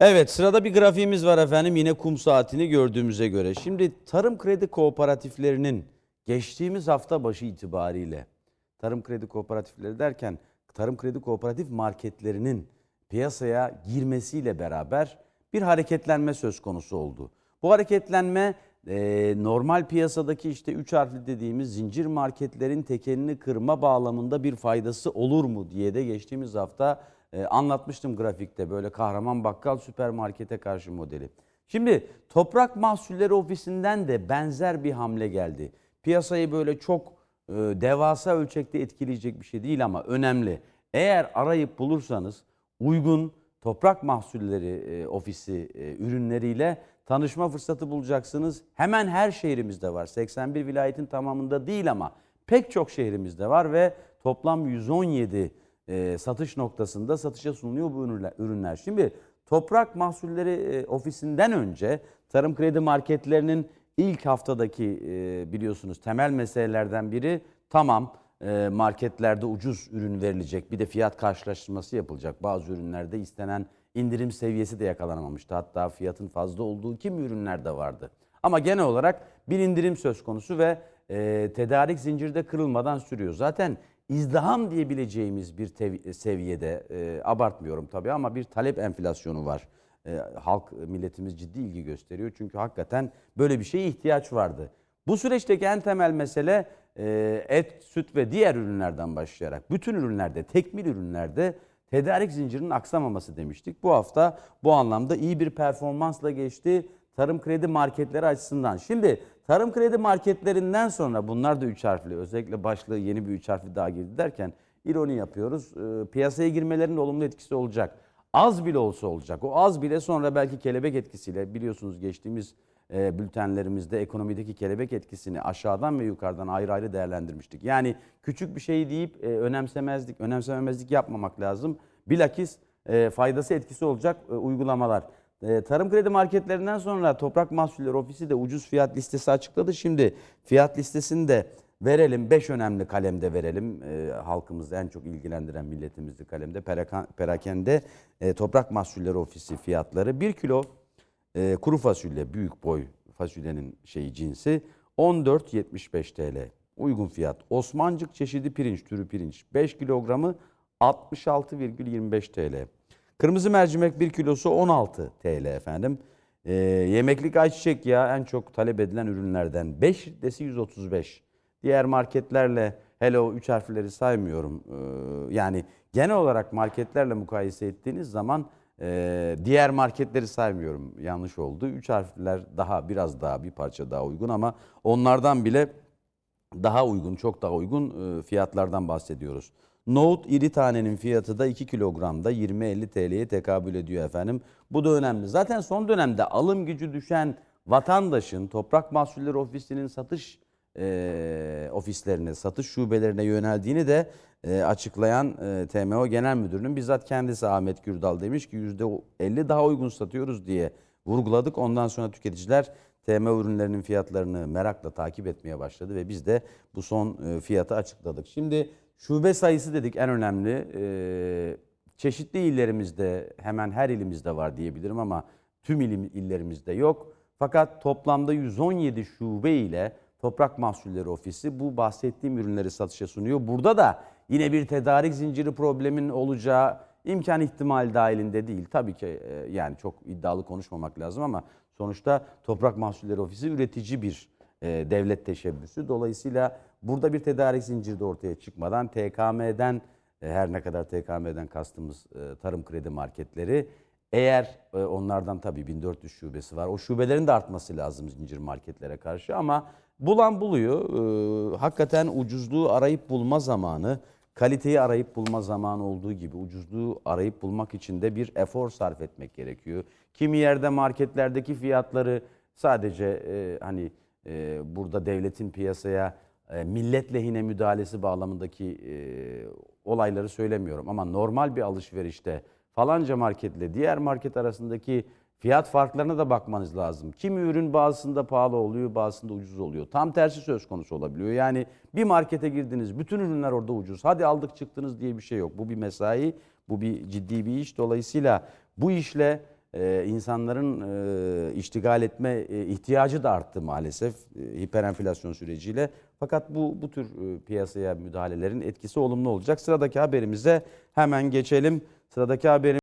Evet sırada bir grafiğimiz var efendim yine kum saatini gördüğümüze göre. Şimdi tarım kredi kooperatiflerinin geçtiğimiz hafta başı itibariyle tarım kredi kooperatifleri derken tarım kredi kooperatif marketlerinin piyasaya girmesiyle beraber bir hareketlenme söz konusu oldu. Bu hareketlenme e, normal piyasadaki işte 3 harfli dediğimiz zincir marketlerin tekelini kırma bağlamında bir faydası olur mu diye de geçtiğimiz hafta e, anlatmıştım grafikte böyle kahraman bakkal süpermarkete karşı modeli. Şimdi toprak mahsulleri ofisinden de benzer bir hamle geldi. Piyasayı böyle çok e, devasa ölçekte etkileyecek bir şey değil ama önemli. Eğer arayıp bulursanız uygun toprak mahsulleri e, ofisi e, ürünleriyle tanışma fırsatı bulacaksınız. Hemen her şehrimizde var. 81 vilayetin tamamında değil ama pek çok şehrimizde var ve toplam 117 e, satış noktasında satışa sunuluyor bu ürünler. ürünler. Şimdi toprak mahsulleri e, ofisinden önce tarım kredi marketlerinin ilk haftadaki e, biliyorsunuz temel meselelerden biri tamam e, marketlerde ucuz ürün verilecek bir de fiyat karşılaştırması yapılacak. Bazı ürünlerde istenen indirim seviyesi de yakalanamamıştı. Hatta fiyatın fazla olduğu kimi ürünler de vardı. Ama genel olarak bir indirim söz konusu ve e, tedarik zincirde kırılmadan sürüyor. Zaten izdiham diyebileceğimiz bir seviyede e, abartmıyorum tabii ama bir talep enflasyonu var. E, halk milletimiz ciddi ilgi gösteriyor çünkü hakikaten böyle bir şeye ihtiyaç vardı. Bu süreçteki en temel mesele e, et, süt ve diğer ürünlerden başlayarak bütün ürünlerde, tekmil ürünlerde tedarik zincirinin aksamaması demiştik. Bu hafta bu anlamda iyi bir performansla geçti tarım kredi marketleri açısından. Şimdi tarım kredi marketlerinden sonra bunlar da üç harfli özellikle başlığı yeni bir üç harfli daha girdi derken ironi yapıyoruz. E, piyasaya girmelerinin olumlu etkisi olacak. Az bile olsa olacak. O az bile sonra belki kelebek etkisiyle biliyorsunuz geçtiğimiz e, bültenlerimizde ekonomideki kelebek etkisini aşağıdan ve yukarıdan ayrı ayrı değerlendirmiştik. Yani küçük bir şey deyip e, önemsemezlik, önemsememezlik yapmamak lazım. Bilakis e, faydası etkisi olacak e, uygulamalar. E, tarım kredi marketlerinden sonra Toprak Mahsulleri Ofisi de ucuz fiyat listesi açıkladı. Şimdi fiyat listesini de verelim. 5 önemli kalemde verelim. E, halkımızı en çok ilgilendiren milletimizi kalemde. Perakan- Perakende e, Toprak Mahsulleri Ofisi fiyatları 1 kilo e, kuru fasulye büyük boy fasulyenin şeyi cinsi 14.75 TL. Uygun fiyat. Osmancık çeşidi pirinç türü pirinç 5 kilogramı 66,25 TL. Kırmızı mercimek 1 kilosu 16 TL efendim. E, yemeklik ayçiçek yağı en çok talep edilen ürünlerden 5 litresi 135. Diğer marketlerle hele o 3 harfleri saymıyorum. E, yani genel olarak marketlerle mukayese ettiğiniz zaman ee, diğer marketleri saymıyorum yanlış oldu. Üç harfler daha biraz daha bir parça daha uygun ama onlardan bile daha uygun çok daha uygun e, fiyatlardan bahsediyoruz. Nohut iri tanenin fiyatı da 2 kilogramda 20-50 TL'ye tekabül ediyor efendim. Bu da önemli. Zaten son dönemde alım gücü düşen vatandaşın Toprak Mahsulleri Ofisi'nin satış e, ofislerine, satış şubelerine yöneldiğini de e, açıklayan e, TMO Genel Müdürü'nün bizzat kendisi Ahmet Gürdal demiş ki %50 daha uygun satıyoruz diye vurguladık. Ondan sonra tüketiciler TMO ürünlerinin fiyatlarını merakla takip etmeye başladı ve biz de bu son e, fiyatı açıkladık. Şimdi şube sayısı dedik en önemli. E, çeşitli illerimizde hemen her ilimizde var diyebilirim ama tüm ilim, illerimizde yok. Fakat toplamda 117 şube ile Toprak Mahsulleri Ofisi bu bahsettiğim ürünleri satışa sunuyor. Burada da yine bir tedarik zinciri problemin olacağı imkan ihtimal dahilinde değil. Tabii ki e, yani çok iddialı konuşmamak lazım ama sonuçta Toprak Mahsulleri Ofisi üretici bir e, devlet teşebbüsü. Dolayısıyla burada bir tedarik zinciri de ortaya çıkmadan TKM'den e, her ne kadar TKM'den kastımız e, tarım kredi marketleri eğer e, onlardan tabii 1400 şubesi var. O şubelerin de artması lazım zincir marketlere karşı ama bulan buluyor. Hakikaten ucuzluğu arayıp bulma zamanı, kaliteyi arayıp bulma zamanı olduğu gibi ucuzluğu arayıp bulmak için de bir efor sarf etmek gerekiyor. Kimi yerde marketlerdeki fiyatları sadece hani burada devletin piyasaya millet lehine müdahalesi bağlamındaki e, olayları söylemiyorum ama normal bir alışverişte falanca marketle diğer market arasındaki fiyat farklarına da bakmanız lazım. Kimi ürün bazısında pahalı oluyor, bazısında ucuz oluyor. Tam tersi söz konusu olabiliyor. Yani bir markete girdiniz, bütün ürünler orada ucuz. Hadi aldık çıktınız diye bir şey yok. Bu bir mesai, bu bir ciddi bir iş. Dolayısıyla bu işle e, insanların iştigal etme e, ihtiyacı da arttı maalesef e, hiperenflasyon süreciyle. Fakat bu bu tür e, piyasaya müdahalelerin etkisi olumlu olacak. Sıradaki haberimize hemen geçelim. Sıradaki haberimiz